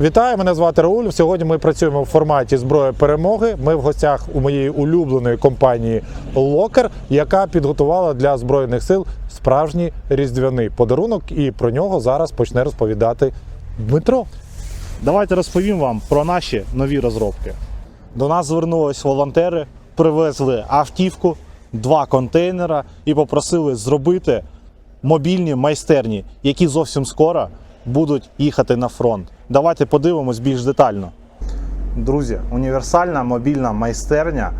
Вітаю, мене звати Рауль. Сьогодні ми працюємо в форматі зброя перемоги. Ми в гостях у моєї улюбленої компанії Локер, яка підготувала для збройних сил справжній різдвяний подарунок, і про нього зараз почне розповідати Дмитро. Давайте розповім вам про наші нові розробки. До нас звернулись волонтери, привезли автівку, два контейнера і попросили зробити мобільні майстерні, які зовсім скоро будуть їхати на фронт. Давайте подивимось більш детально. Друзі, універсальна мобільна майстерня,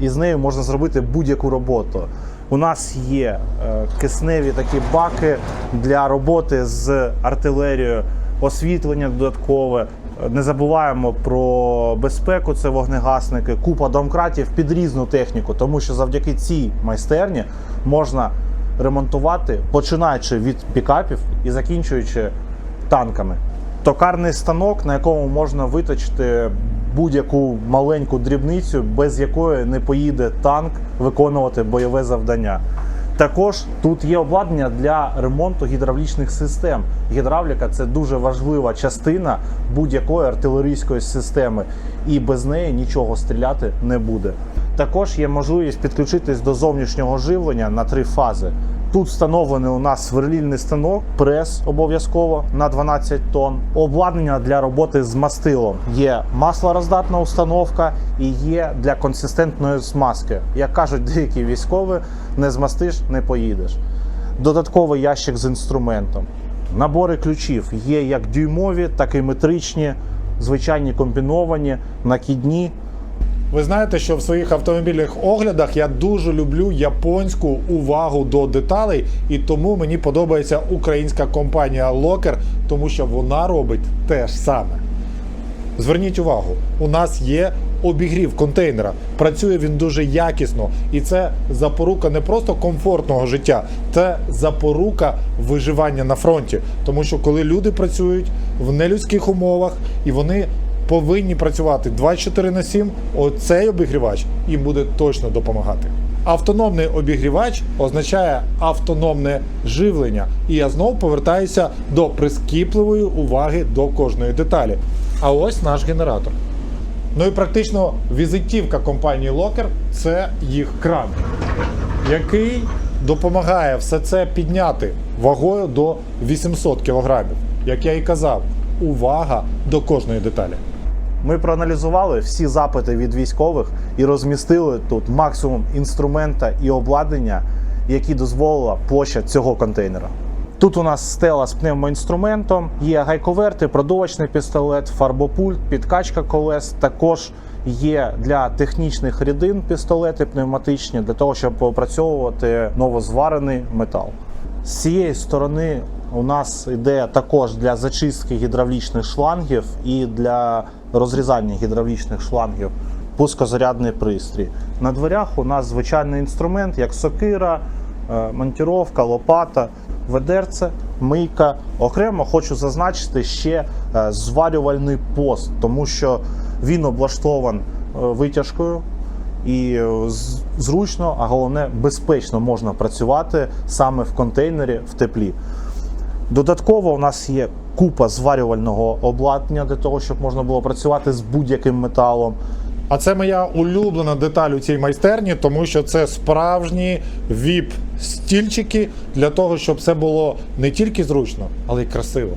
і з нею можна зробити будь-яку роботу. У нас є е, кисневі такі баки для роботи з артилерією, освітлення додаткове. Не забуваємо про безпеку, це вогнегасники, купа домкратів під різну техніку, тому що завдяки цій майстерні можна ремонтувати, починаючи від пікапів і закінчуючи танками. Токарний станок, на якому можна виточити будь-яку маленьку дрібницю, без якої не поїде танк виконувати бойове завдання. Також тут є обладнання для ремонту гідравлічних систем. Гідравліка це дуже важлива частина будь-якої артилерійської системи, і без неї нічого стріляти не буде. Також є можливість підключитись до зовнішнього живлення на три фази. Тут встановлений у нас сверлільний станок, прес обов'язково на 12 тонн. Обладнання для роботи з мастилом. Є маслороздатна установка і є для консистентної смазки. Як кажуть деякі військові, не змастиш, не поїдеш. Додатковий ящик з інструментом. Набори ключів є як дюймові, так і метричні, звичайні комбіновані, накидні. Ви знаєте, що в своїх автомобільних оглядах я дуже люблю японську увагу до деталей, і тому мені подобається українська компанія Locker, тому що вона робить те ж саме. Зверніть увагу, у нас є обігрів контейнера. Працює він дуже якісно, і це запорука не просто комфортного життя, це запорука виживання на фронті. Тому що коли люди працюють в нелюдських умовах і вони повинні працювати 24 на 7, оцей обігрівач їм буде точно допомагати. Автономний обігрівач означає автономне живлення, і я знову повертаюся до прискіпливої уваги до кожної деталі. А ось наш генератор. Ну і практично візитівка компанії Locker – це їх кран, який допомагає все це підняти вагою до 800 кг. Як я і казав, увага до кожної деталі. Ми проаналізували всі запити від військових і розмістили тут максимум інструмента і обладнання, які дозволила площа цього контейнера. Тут у нас стела з пневмоінструментом, є гайковерти, продовочний пістолет, фарбопульт, підкачка колес. Також є для технічних рідин пістолети пневматичні для того, щоб опрацьовувати новозварений метал. З цієї сторони у нас йде також для зачистки гідравлічних шлангів і для розрізання гідравлічних шлангів пускозарядний пристрій. На дверях у нас звичайний інструмент, як сокира, е, монтіровка, лопата, ведерце, мийка. Окремо хочу зазначити ще е, зварювальний пост, тому що він облаштован е, витяжкою і е, зручно, а головне безпечно можна працювати саме в контейнері в теплі. Додатково у нас є купа зварювального обладнання для того, щоб можна було працювати з будь-яким металом. А це моя улюблена деталь у цій майстерні, тому що це справжні віп-стільчики для того, щоб це було не тільки зручно, але й красиво.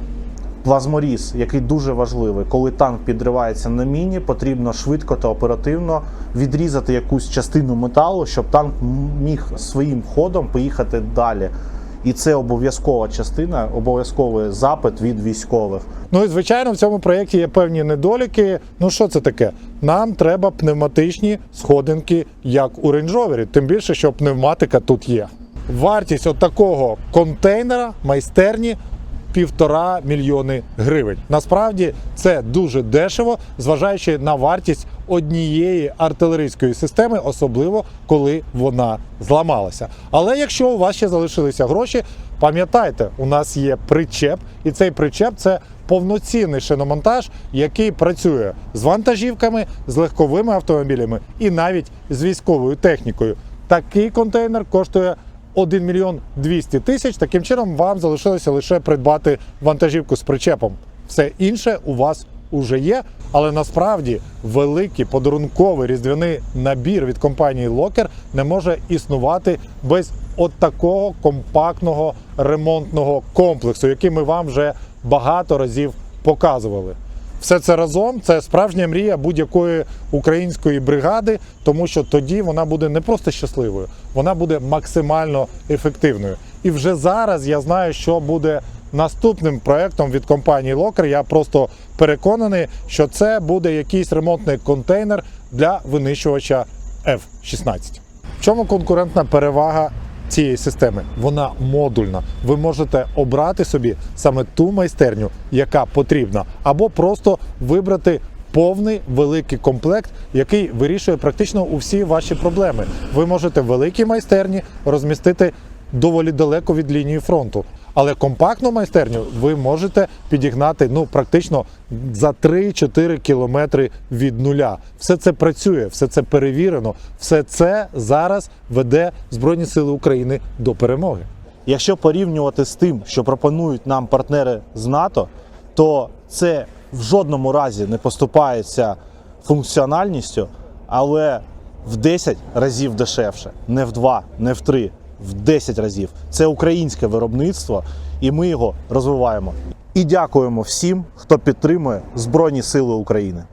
Плазморіз, який дуже важливий, коли танк підривається на міні, потрібно швидко та оперативно відрізати якусь частину металу, щоб танк міг своїм ходом поїхати далі. І це обов'язкова частина, обов'язковий запит від військових. Ну і звичайно, в цьому проєкті є певні недоліки. Ну що це таке? Нам треба пневматичні сходинки, як у Range тим більше, що пневматика тут є. Вартість от такого контейнера майстерні півтора мільйони гривень. Насправді це дуже дешево, зважаючи на вартість однієї артилерійської системи, особливо коли вона зламалася. Але якщо у вас ще залишилися гроші, пам'ятайте, у нас є причеп, і цей причеп це повноцінний шиномонтаж, який працює з вантажівками, з легковими автомобілями і навіть з військовою технікою. Такий контейнер коштує 1 мільйон 200 тисяч. Таким чином вам залишилося лише придбати вантажівку з причепом. Все інше у вас уже є. Але насправді великий подарунковий різдвяний набір від компанії Locker не може існувати без от такого компактного ремонтного комплексу, який ми вам вже багато разів показували. Все це разом це справжня мрія будь-якої української бригади, тому що тоді вона буде не просто щасливою, вона буде максимально ефективною. І вже зараз я знаю, що буде наступним проектом від компанії Locker. Я просто переконаний, що це буде якийсь ремонтний контейнер для винищувача F-16. В чому конкурентна перевага цієї системи? Вона модульна. Ви можете обрати собі саме ту майстерню, яка потрібна, або просто вибрати повний великий комплект, який вирішує практично усі ваші проблеми. Ви можете в великій майстерні розмістити доволі далеко від лінії фронту. Але компактну майстерню ви можете підігнати ну практично за 3-4 кілометри від нуля. Все це працює, все це перевірено, все це зараз веде Збройні Сили України до перемоги. Якщо порівнювати з тим, що пропонують нам партнери з НАТО, то це в жодному разі не поступається функціональністю, але в 10 разів дешевше, не в 2, не в 3, в 10 разів. Це українське виробництво, і ми його розвиваємо. І дякуємо всім, хто підтримує Збройні Сили України.